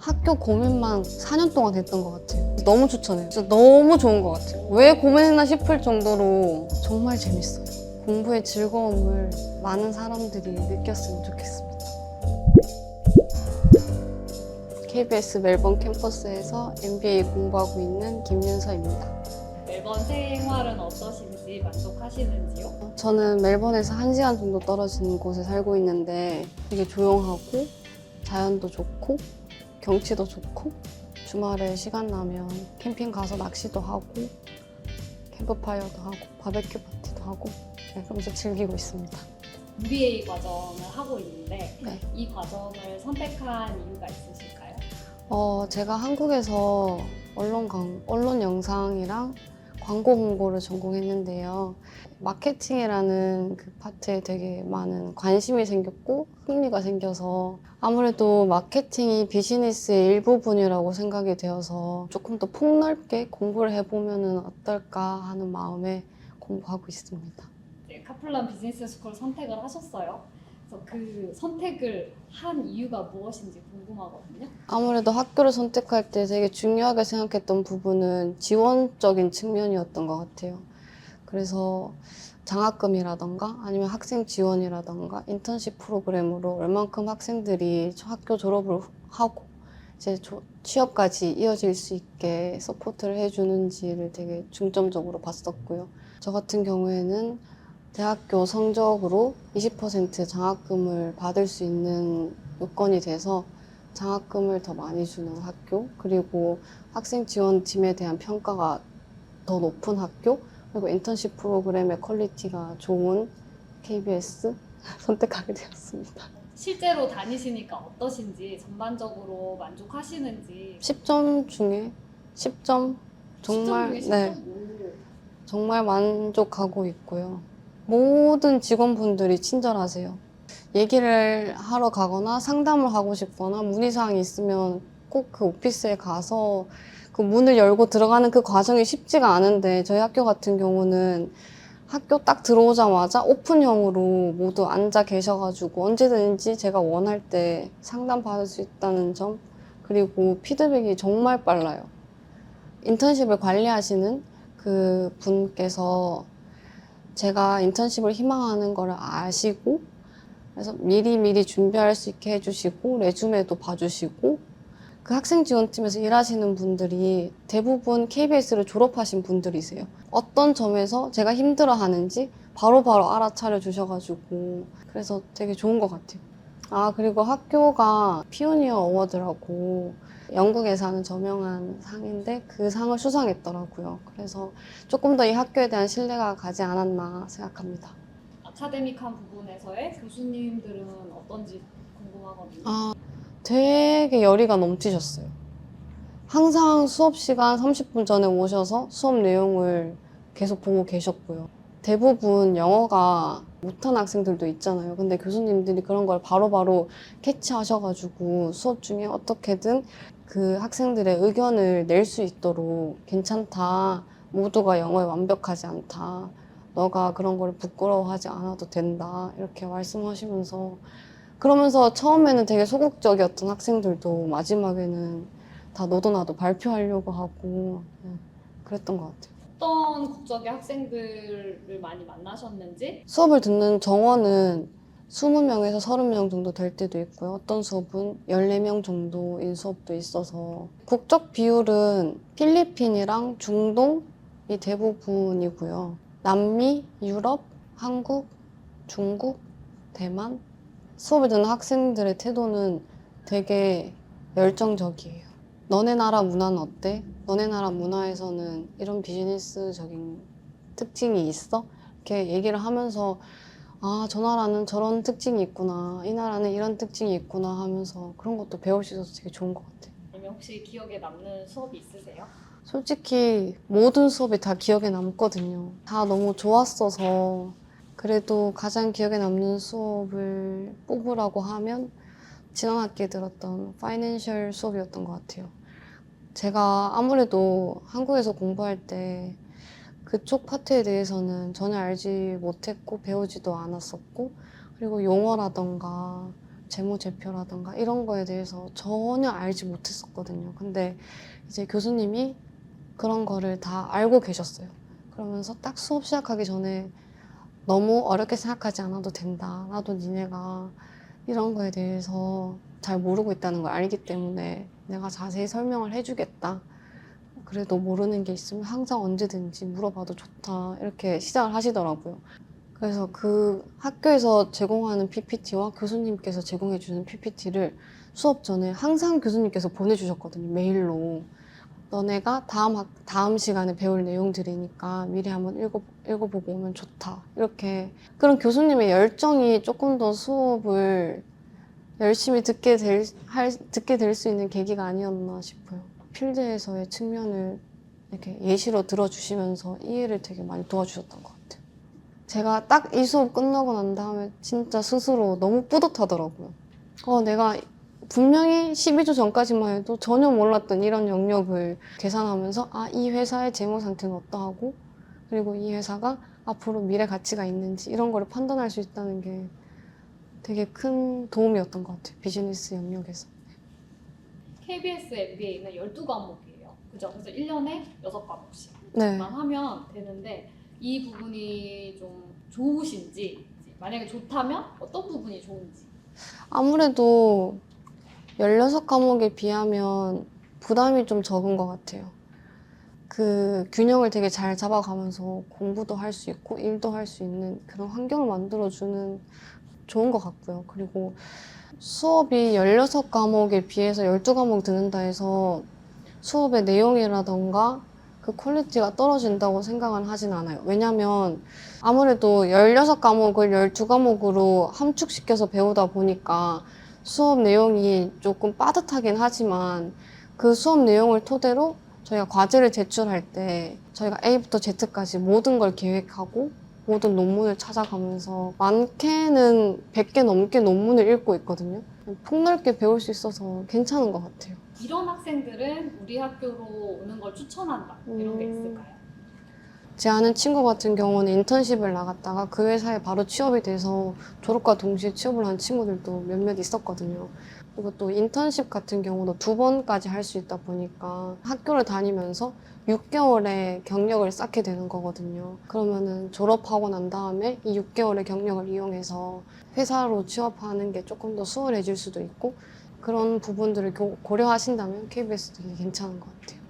학교 고민만 4년 동안 했던 것 같아요. 너무 추천해요. 진짜 너무 좋은 것 같아요. 왜 고민했나 싶을 정도로 정말 재밌어요. 공부의 즐거움을 많은 사람들이 느꼈으면 좋겠습니다. KBS 멜번 캠퍼스에서 MBA 공부하고 있는 김윤서입니다. 멜번 생활은 어떠신지 만족하시는지요? 저는 멜번에서 1시간 정도 떨어진 곳에 살고 있는데 되게 조용하고 자연도 좋고 경치도 좋고 주말에 시간 나면 캠핑 가서 낚시도 하고 캠프파이어도 하고 바베큐 파티도 하고 네, 그러면서 즐기고 있습니다. MBA 과정을 하고 있는데 네. 이 과정을 선택한 이유가 있으실까요? 어, 제가 한국에서 언론, 강, 언론 영상이랑 광고 홍보를 전공했는데요. 마케팅이라는 그 파트에 되게 많은 관심이 생겼고 흥미가 생겨서 아무래도 마케팅이 비즈니스의 일부분이라고 생각이 되어서 조금 더 폭넓게 공부를 해보면 어떨까 하는 마음에 공부하고 있습니다. 이제 카플란 비즈니스 스쿨 선택을 하셨어요. 그 선택을 한 이유가 무엇인지 궁금하거든요. 아무래도 학교를 선택할 때 되게 중요하게 생각했던 부분은 지원적인 측면이었던 것 같아요. 그래서 장학금이라던가 아니면 학생 지원이라던가 인턴십 프로그램으로 얼만큼 학생들이 학교 졸업을 하고 이제 조- 취업까지 이어질 수 있게 서포트를 해주는지를 되게 중점적으로 봤었고요. 저 같은 경우에는 대학교 성적으로 20% 장학금을 받을 수 있는 요건이 돼서 장학금을 더 많이 주는 학교, 그리고 학생 지원팀에 대한 평가가 더 높은 학교, 그리고 인턴십 프로그램의 퀄리티가 좋은 KBS 선택하게 되었습니다. 실제로 다니시니까 어떠신지 전반적으로 만족하시는지 10점 중에 10점 정말 10점 중에 네 10점? 오. 정말 만족하고 있고요. 모든 직원분들이 친절하세요. 얘기를 하러 가거나 상담을 하고 싶거나 문의사항이 있으면 꼭 그 오피스에 가서 그 문을 열고 들어가는 그 과정이 쉽지가 않은데 저희 학교 같은 경우는 학교 딱 들어오자마자 오픈형으로 모두 앉아 계셔가지고 언제든지 제가 원할 때 상담 받을 수 있다는 점 그리고 피드백이 정말 빨라요. 인턴십을 관리하시는 그 분께서 제가 인턴십을 희망하는 걸 아시고 그래서 미리 미리 준비할 수 있게 해주시고 레주메도 봐주시고 그 학생 지원팀에서 일하시는 분들이 대부분 KBS를 졸업하신 분들이세요. 어떤 점에서 제가 힘들어하는지 바로바로 알아차려 주셔가지고 그래서 되게 좋은 것 같아요. 아 그리고 학교가 피오니어 어워드라고 영국에서 하는 저명한 상인데 그 상을 수상했더라고요. 그래서 조금 더 이 학교에 대한 신뢰가 가지 않았나 생각합니다. 아카데믹한 부분에서의 교수님들은 어떤지 궁금하거든요. 아, 되게 열의가 넘치셨어요. 항상 수업 시간 30분 전에 오셔서 수업 내용을 계속 보고 계셨고요. 대부분 영어가 못한 학생들도 있잖아요. 근데 교수님들이 그런 걸 바로 바로 캐치하셔가지고 수업 중에 어떻게든 그 학생들의 의견을 낼 수 있도록 괜찮다. 모두가 영어에 완벽하지 않다. 너가 그런 걸 부끄러워하지 않아도 된다. 이렇게 말씀하시면서 그러면서 처음에는 되게 소극적이었던 학생들도 마지막에는 다 너도 나도 발표하려고 하고 네, 그랬던 것 같아요. 어떤 국적의 학생들을 많이 만나셨는지 수업을 듣는 정원은 20명에서 30명 정도 될 때도 있고요. 어떤 수업은 14명 정도인 수업도 있어서 국적 비율은 필리핀이랑 중동이 대부분이고요. 남미, 유럽, 한국, 중국, 대만 수업을 듣는 학생들의 태도는 되게 열정적이에요. 너네 나라 문화는 어때? 너네 나라 문화에서는 이런 비즈니스적인 특징이 있어? 이렇게 얘기를 하면서 아, 저 나라는 저런 특징이 있구나. 이 나라는 이런 특징이 있구나 하면서 그런 것도 배울 수 있어서 되게 좋은 것 같아요. 아니면 혹시 기억에 남는 수업이 있으세요? 솔직히 모든 수업이 다 기억에 남거든요. 다 너무 좋았어서 그래도 가장 기억에 남는 수업을 뽑으라고 하면 지난 학기에 들었던 파이낸셜 수업이었던 것 같아요. 제가 아무래도 한국에서 공부할 때 그쪽 파트에 대해서는 전혀 알지 못했고 배우지도 않았었고 그리고 용어라던가 재무제표라든가 이런 거에 대해서 전혀 알지 못했었거든요. 근데 이제 교수님이 그런 거를 다 알고 계셨어요. 그러면서 딱 수업 시작하기 전에 너무 어렵게 생각하지 않아도 된다. 나도 니네가 이런 거에 대해서 잘 모르고 있다는 걸 알기 때문에 내가 자세히 설명을 해주겠다. 그래도 모르는 게 있으면 항상 언제든지 물어봐도 좋다. 이렇게 시작을 하시더라고요. 그래서 그 학교에서 제공하는 PPT와 교수님께서 제공해주는 PPT를 수업 전에 항상 교수님께서 보내주셨거든요. 메일로. 너네가 다음, 학, 다음 시간에 배울 내용들이니까 미리 한번 읽어, 읽어보고 오면 좋다. 이렇게. 그런 교수님의 열정이 조금 더 수업을 열심히 듣게 될, 할, 듣게 될 수 있는 계기가 아니었나 싶어요. 필드에서의 측면을 이렇게 예시로 들어주시면서 이해를 되게 많이 도와주셨던 것 같아요. 제가 딱 이 수업 끝나고 난 다음에 진짜 스스로 너무 뿌듯하더라고요. 어, 내가 분명히 12주 전까지만 해도 전혀 몰랐던 이런 영역을 계산하면서 아, 이 회사의 재무 상태는 어떠하고 그리고 이 회사가 앞으로 미래 가치가 있는지 이런 거를 판단할 수 있다는 게 되게 큰 도움이었던 것 같아요. 비즈니스 영역에서. KBS MBA는 12과목이에요. 그죠? 그래서 1년에 6과목씩. 네. 만 하면 되는데 이 부분이 좀 좋으신지 만약에 좋다면 어떤 부분이 좋은지 아무래도 16과목에 비하면 부담이 좀 적은 것 같아요. 그 균형을 되게 잘 잡아가면서 공부도 할 수 있고 일도 할 수 있는 그런 환경을 만들어주는 좋은 것 같고요. 그리고 수업이 16과목에 비해서 12과목 듣는다 해서 수업의 내용이라던가 그 퀄리티가 떨어진다고 생각은 하진 않아요. 왜냐면 아무래도 16과목을 12과목으로 함축시켜서 배우다 보니까 수업 내용이 조금 빠듯하긴 하지만 그 수업 내용을 토대로 저희가 과제를 제출할 때 저희가 A부터 Z까지 모든 걸 계획하고 모든 논문을 찾아가면서 많게는 100개 넘게 논문을 읽고 있거든요. 폭넓게 배울 수 있어서 괜찮은 것 같아요. 이런 학생들은 우리 학교로 오는 걸 추천한다 이런 게 음. 있을까요? 제 아는 친구 같은 경우는 인턴십을 나갔다가 그 회사에 바로 취업이 돼서 졸업과 동시에 취업을 한 친구들도 몇몇 있었거든요. 그리고 또 인턴십 같은 경우도 두 번까지 할 수 있다 보니까 학교를 다니면서 6개월의 경력을 쌓게 되는 거거든요. 그러면은 졸업하고 난 다음에 이 6개월의 경력을 이용해서 회사로 취업하는 게 조금 더 수월해질 수도 있고 그런 부분들을 고- 고려하신다면 KBS 되게 괜찮은 것 같아요.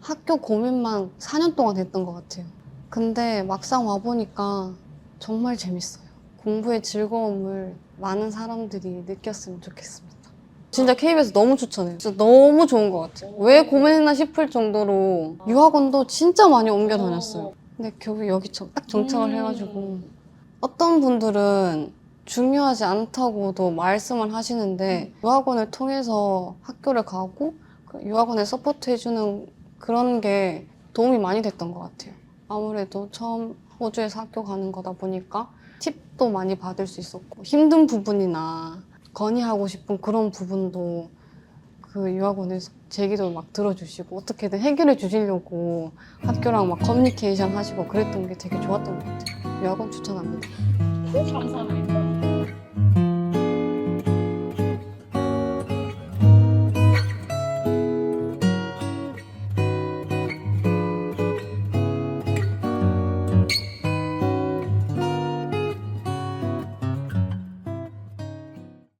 학교 고민만 4년 동안 했던 것 같아요. 근데 막상 와보니까 정말 재밌어요. 공부의 즐거움을 많은 사람들이 느꼈으면 좋겠습니다. 진짜 KBS 너무 추천해요. 진짜 너무 좋은 것 같아요. 왜 고민했나 싶을 정도로 유학원도 진짜 많이 옮겨 다녔어요. 근데 결국 여기 저- 딱 정착을 음. 해가지고 어떤 분들은 중요하지 않다고도 말씀을 하시는데 유학원을 통해서 학교를 가고 그 유학원에 서포트 해주는 그런 게 도움이 많이 됐던 것 같아요. 아무래도 처음 호주에서 학교 가는 거다 보니까 팁도 많이 받을 수 있었고 힘든 부분이나 건의하고 싶은 그런 부분도 그 유학원에서 제기도 막 들어주시고 어떻게든 해결해 주시려고 학교랑 막 커뮤니케이션 하시고 그랬던 게 되게 좋았던 것 같아요. 유학원 추천합니다. 감사합니다.